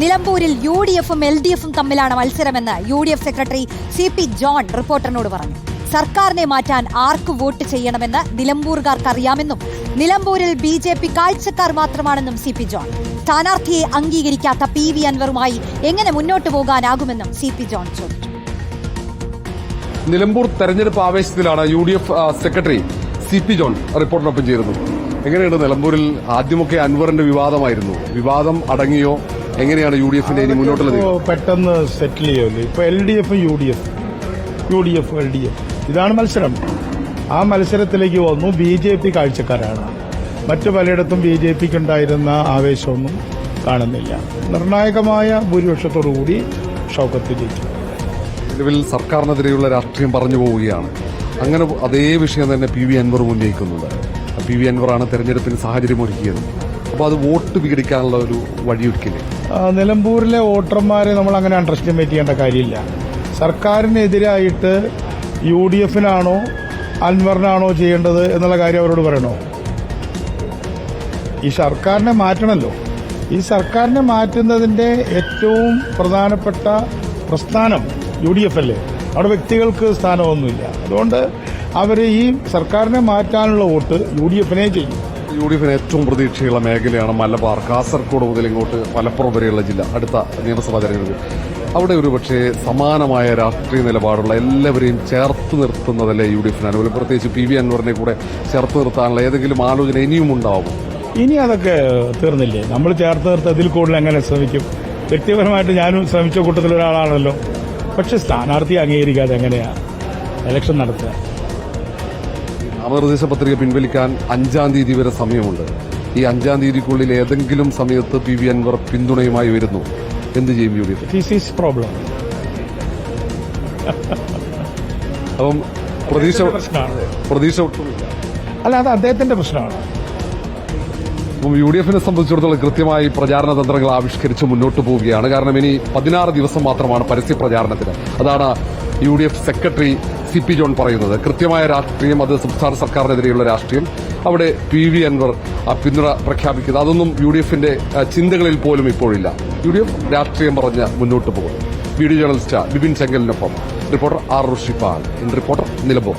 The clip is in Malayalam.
നിലമ്പൂരിൽ യു ഡി എഫും എൽ ഡി എഫും തമ്മിലാണ് മത്സരമെന്ന് U D F secretary C P John റിപ്പോർട്ടറിനോട് പറഞ്ഞു. സർക്കാരിനെ മാറ്റാൻ ആർക്ക് വോട്ട് ചെയ്യണമെന്ന് നിലമ്പൂർകാർക്ക് അറിയാമെന്നും നിലമ്പൂരിൽ ബി ജെ പി കാഴ്ചക്കാർ മാത്രമാണെന്നും സി പി ജോൺ. സ്ഥാനാർത്ഥിയെ അംഗീകരിക്കാത്ത പി വി അൻവറുമായി എങ്ങനെ മുന്നോട്ട് പോകാനാകുമെന്നും സി പി ജോൺ ചോദിച്ചു. നിലമ്പൂർ തെരഞ്ഞെടുപ്പ് ആവേശത്തിലാണ് U D F secretary C P John റിപ്പോർട്ടിനൊപ്പം ചേരുന്നത്. എങ്ങനെയുണ്ട് നിലമ്പൂരിൽ ആദ്യമൊക്കെ അൻവറിന്റെ വിവാദമായിരുന്നു. വിവാദം അടങ്ങിയോ? എങ്ങനെയാണ് യു ഡി എഫിന്റെ ഇനി മുന്നോട്ടുള്ള നീക്കം? പെട്ടെന്ന് സെറ്റിൽ ചെയ്യുമല്ലോ. ഇപ്പൊ എൽ ഡി എഫും U D F U D F L D F ഇതാണ് മത്സരം. ആ മത്സരത്തിലേക്ക് വന്നു ബി ജെ പി കാഴ്ചക്കാരാണ്. മറ്റു പലയിടത്തും ബി ജെ പിക്ക് ഉണ്ടായിരുന്ന ആവേശമൊന്നും കാണുന്നില്ല. നിർണായകമായ ഭൂരിപക്ഷത്തോടുകൂടി ഷൗക്കത്ത് ജയിച്ചു. നിലവിൽ സർക്കാരിനെതിരെയുള്ള രാഷ്ട്രീയം പറഞ്ഞു പോവുകയാണ്. അങ്ങനെ അതേ വിഷയം തന്നെ പി വി അൻവർ ഉന്നയിക്കുന്നുണ്ട്. പി വി അൻവറാണ് തെരഞ്ഞെടുപ്പിന് സാഹചര്യം ഒരുക്കിയത് അപ്പോൾ അത് വോട്ട് വിഘടിക്കാനുള്ള ഒരു വഴിയൊരുക്കില്ലേ? നിലമ്പൂരിലെ വോട്ടർമാരെ നമ്മൾ അങ്ങനെ അണ്ടർ എസ്റ്റിമേറ്റ് ചെയ്യേണ്ട കാര്യമില്ല. സർക്കാരിനെതിരായിട്ട് യു ഡി എഫിനാണോ അൻവറിനാണോ ചെയ്യേണ്ടത് എന്നുള്ള കാര്യം അവരോട് പറയണോ? ഈ സർക്കാരിനെ മാറ്റണമല്ലോ ഈ സർക്കാരിനെ മാറ്റുന്നതിന്റെ ഏറ്റവും പ്രധാനപ്പെട്ട പ്രസ്ഥാനം യു ഡി എഫ് അല്ലേ അവിടെ വ്യക്തികൾക്ക് സ്ഥാനമൊന്നുമില്ല. അതുകൊണ്ട് അവർ ഈ സർക്കാരിനെ മാറ്റാനുള്ള വോട്ട് യു ഡി എഫിനെ ചെയ്യും. യു ഡി എഫിന് ഏറ്റവും പ്രതീക്ഷയുള്ള മേഖലയാണ് മലബാർ. കാസർഗോഡ് മുതൽ ഇങ്ങോട്ട് മലപ്പുറം വരെയുള്ള ജില്ല അടുത്ത നിയമസഭാ തെരഞ്ഞെടുപ്പ്. അവിടെ ഒരു പക്ഷേ സമാനമായ രാഷ്ട്രീയ നിലപാടുള്ള എല്ലാവരെയും ചേർത്ത് നിർത്തുന്നതല്ലേ യു ഡി എഫിന് അനുകൂലം. പ്രത്യേകിച്ച് പി വി അൻവറിനെ കൂടെ ചേർത്ത് നിർത്താനുള്ള ഏതെങ്കിലും ആലോചന ഇനിയും ഉണ്ടാവും. ഇനി അതൊക്കെ തീർന്നില്ലേ? നമ്മൾ ചേർത്ത് നിർത്ത് അതിൽ കൂടുതൽ എങ്ങനെ ശ്രമിക്കും? വ്യക്തിപരമായിട്ട് ഞാനും ശ്രമിച്ച കൂട്ടത്തിലൊരാളാണല്ലോ. പക്ഷെ സ്ഥാനാർത്ഥി അംഗീകരിക്കാതെ എങ്ങനെയാണ് ഇലക്ഷൻ നടത്തുക. നാമനിർദ്ദേശ പത്രിക പിൻവലിക്കാൻ അഞ്ചാം തീയതി വരെ സമയമുണ്ട്. ഈ അഞ്ചാം തീയതിക്കുള്ളിൽ ഏതെങ്കിലും സമയത്ത് പി വി അൻവർ പിന്തുണയുമായി വരുന്നു. എന്ത് ചെയ്യും യു ഡി പ്രോബ്ലം അപ്പം പ്രതീക്ഷ പ്രതീക്ഷ ഒട്ടുമില്ല. അല്ല അത് അദ്ദേഹത്തിന്റെ പ്രശ്നമാണ്. അപ്പം യു ഡി എഫിനെ സംബന്ധിച്ചിടത്തോളം കൃത്യമായി പ്രചാരണ തന്ത്രങ്ങൾ ആവിഷ്കരിച്ച് മുന്നോട്ട് പോവുകയാണ്. കാരണം ഇനി പതിനാറ് ദിവസം മാത്രമാണ് പരസ്യ പ്രചാരണത്തിന് അതാണ് U D F secretary C P John പറയുന്നത്. കൃത്യമായ രാഷ്ട്രീയം അത് സംസ്ഥാന സർക്കാരിനെതിരെയുള്ള രാഷ്ട്രീയം. അവിടെ പി വി അൻവർ പിന്തുണ പ്രഖ്യാപിക്കുന്നത്. അതൊന്നും യു ഡി എഫിന്റെ ചിന്തകളിൽ പോലും ഇപ്പോഴില്ല. യു ഡി എഫ് രാഷ്ട്രീയം പറഞ്ഞ് മുന്നോട്ട് പോകും വീഡിയോ ജേർണലിസ്റ്റ് ബിപിൻ ചെങ്കലിനൊപ്പം. Reporter are in reporter Nilambur.